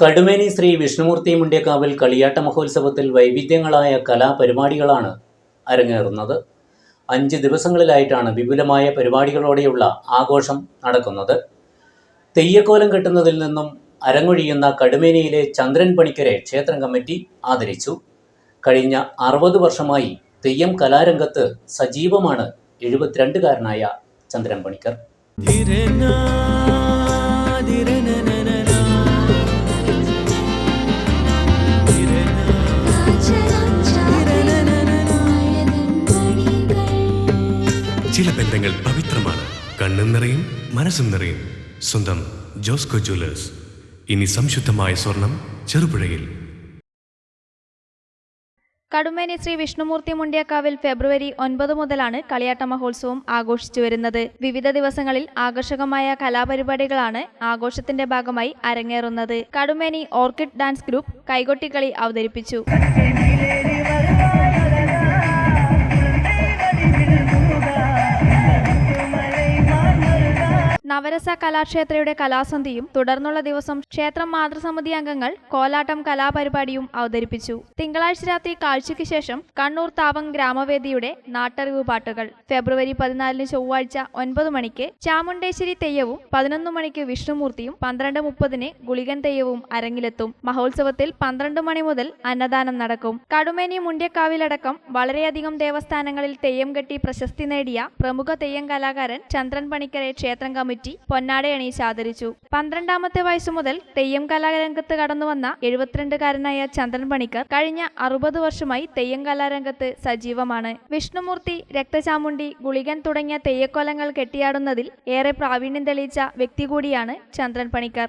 കടുമേനി ശ്രീ വിഷ്ണുമൂർത്തി മുണ്ടിയക്കാവിൽ കളിയാട്ട മഹോത്സവത്തിൽ വൈവിധ്യങ്ങളായ കലാപരിപാടികളാണ് അരങ്ങേറുന്നത്. അഞ്ച് ദിവസങ്ങളിലായിട്ടാണ് വിപുലമായ പരിപാടികളോടെയുള്ള ആഘോഷം നടക്കുന്നത്. തെയ്യക്കോലം കെട്ടുന്നതിൽ നിന്നും അരങ്ങൊഴിയുന്ന കടുമേനിയിലെ ചന്ദ്രൻ പണിക്കരെ ക്ഷേത്രം കമ്മിറ്റി ആദരിച്ചു. കഴിഞ്ഞ അറുപത് വർഷമായി തെയ്യം കലാരംഗത്ത് സജീവമാണ് എഴുപത്തിരണ്ടുകാരനായ ചന്ദ്രൻ പണിക്കർ. ചില ബന്ധങ്ങൾ പവിത്രമാണ്. കണ്ണും നിറയും മനസ്സും നിറയും. സ്വന്തം ജോസ്കോ ജ്വല്ലേഴ്സ്. ഇനി സംശുദ്ധമായ സ്വർണം ചെറുപുഴയിൽ. കടുമേനി ശ്രീ വിഷ്ണുമൂർത്തി മുണ്ടിയക്കാവിൽ ഫെബ്രുവരി ഒൻപത് മുതലാണ് കളിയാട്ട മഹോത്സവം ആഘോഷിച്ചു വരുന്നത്. വിവിധ ദിവസങ്ങളിൽ ആകർഷകമായ കലാപരിപാടികളാണ് ആഘോഷത്തിന്റെ ഭാഗമായി അരങ്ങേറുന്നത്. കടുമേനി ഓർക്കിഡ് ഡാൻസ് ഗ്രൂപ്പ് കൈകൊട്ടിക്കളി അവതരിപ്പിച്ചു. നവരസ കലാക്ഷേത്രയുടെ കലാസന്ധിയും തുടർന്നുള്ള ദിവസം ക്ഷേത്രം മാതൃസമിതി അംഗങ്ങൾ കോലാട്ടം കലാപരിപാടിയും അവതരിപ്പിച്ചു. തിങ്കളാഴ്ച രാത്രി കാഴ്ചയ്ക്ക് ശേഷം കണ്ണൂർ താവം ഗ്രാമവേദിയുടെ നാട്ടറിവ് പാട്ടുകൾ. ഫെബ്രുവരി പതിനാലിന് ചൊവ്വാഴ്ച ഒൻപത് മണിക്ക് ചാമുണ്ടേശ്വരി തെയ്യവും പതിനൊന്ന് മണിക്ക് വിഷ്ണുമൂർത്തിയും പന്ത്രണ്ട് മുപ്പതിന് ഗുളികൻ തെയ്യവും അരങ്ങിലെത്തും. മഹോത്സവത്തിൽ പന്ത്രണ്ട് മണി മുതൽ അന്നദാനം നടക്കും. കടുമേനി മുണ്ട്യക്കാവിലടക്കം വളരെയധികം ദേവസ്ഥാനങ്ങളിൽ തെയ്യം കെട്ടി പ്രശസ്തി നേടിയ പ്രമുഖ തെയ്യം കലാകാരൻ ചന്ദ്രൻ പണിക്കരെ ക്ഷേത്രം കമ്മിറ്റി പൊന്നാടയണിയിച്ച് ആദരിച്ചു. പന്ത്രണ്ടാമത്തെ വയസ്സു മുതൽ തെയ്യം കലാരംഗത്ത് കടന്നുവന്ന എഴുപത്തിരണ്ടുകാരനായ ചന്ദ്രൻ പണിക്കർ കഴിഞ്ഞ അറുപത് വർഷമായി തെയ്യം കലാരംഗത്ത് സജീവമാണ്. വിഷ്ണുമൂർത്തി രക്തചാമുണ്ടി ഗുളികൻ തുടങ്ങിയ തെയ്യക്കോലങ്ങൾ കെട്ടിയാടുന്നതിൽ ഏറെ പ്രാവീണ്യം തെളിയിച്ച വ്യക്തി കൂടിയാണ് ചന്ദ്രൻ പണിക്കർ.